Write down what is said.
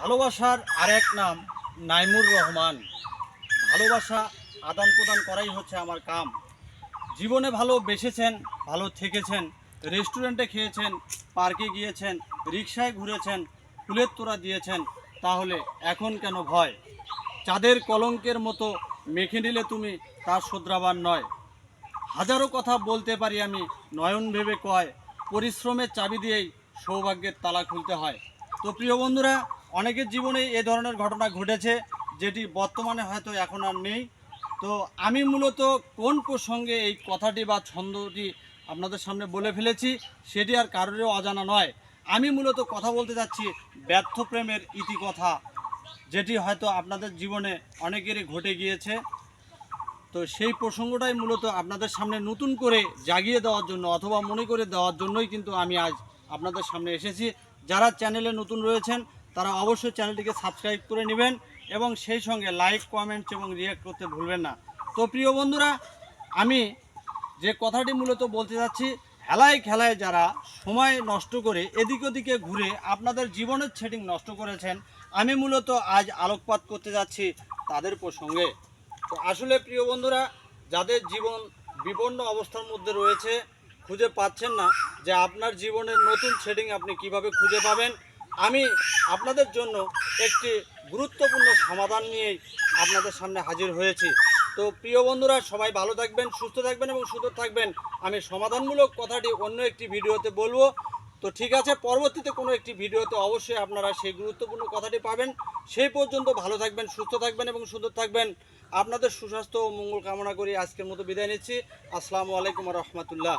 ভালোবাসার আরেক নাম নাইমুর রহমান। ভালোবাসা আদান প্রদান করাই হচ্ছে আমার কাম। জীবনে ভালো বেসেছেন ভালো থেকেছেন, রেস্টুরেন্টে খেয়েছেন, পার্কে গিয়েছেন রিক্সায় ঘুরেছেন, ফুলের তোড়া দিয়েছেন, তাহলে এখন কেন ভয়? চাঁদের কলঙ্কের মতো মেখে নিলে তুমি তার শোধরাবার নয়। হাজারো কথা বলতে পারি আমি, নয়ন ভেবে কয়, পরিশ্রমের চাবি দিয়েই সৌভাগ্যের তালা খুলতে হয়। তো প্রিয় বন্ধুরা অনেকের জীবনে এ ধরনের ঘটনা ঘটেছে, যেটি বর্তমানে হয়তো এখন আর নেই। তো আমি মূলত কোন প্রসঙ্গে এই কথাটি বা ছন্দটি আপনাদের সামনে বলে ফেলেছি, সেটি আর কারোরও অজানা নয়। আমি মূলত কথা বলতে যাচ্ছি ব্যর্থ প্রেমের ইতিকথা, যেটি হয়তো আপনাদের জীবনে অনেকেরই ঘটে গিয়েছে। তো সেই প্রসঙ্গটাই মূলত আপনাদের সামনে নতুন করে জাগিয়ে দেওয়ার জন্য অথবা মনে করে দেওয়ার জন্যই কিন্তু আমি আজ আপনাদের সামনে এসেছি। যারা চ্যানেলে নতুন রয়েছেন তারা অবশ্যই চ্যানেলটিকে সাবস্ক্রাইব করে নেবেন এবং সেই সঙ্গে লাইক, কমেন্টস এবং রিয়াক্ট করতে ভুলবেন না। তো প্রিয় বন্ধুরা, আমি যে কথাটি মূলত বলতে যাচ্ছি খেলায় খেলায় যারা সময় নষ্ট করে এদিক ওদিকে ঘুরে আপনাদের জীবনের সেটিং নষ্ট করেছেন, আমি মূলত আজ আলোকপাত করতে যাচ্ছি তাদের প্রসঙ্গে। তো আসলে প্রিয় বন্ধুরা, যাদের জীবন বিপন্ন অবস্থার মধ্যে রয়েছে, খুঁজে পাচ্ছেন না যে আপনার জীবনের নতুন সেটিং আপনি কীভাবে খুঁজে পাবেন আমি আপনাদের জন্য একটি গুরুত্বপূর্ণ সমাধান নিয়েই আপনাদের সামনে হাজির হয়েছি। তো প্রিয় বন্ধুরা, সবাই ভালো থাকবেন, সুস্থ থাকবেন এবং সুন্দর থাকবেন। আমি সমাধানমূলক কথাটি অন্য একটি ভিডিওতে বলব। তো ঠিক আছে, পরবর্তীতে কোনো একটি ভিডিওতে অবশ্যই আপনারা সেই গুরুত্বপূর্ণ কথাটি পাবেন। সেই পর্যন্ত ভালো থাকবেন, সুস্থ থাকবেন এবং সুন্দর থাকবেন। আপনাদের সুস্বাস্থ্য ও মঙ্গল কামনা করি আজকের মতো বিদায় নিচ্ছি। আসসালামু আলাইকুম রহমতুল্লাহ।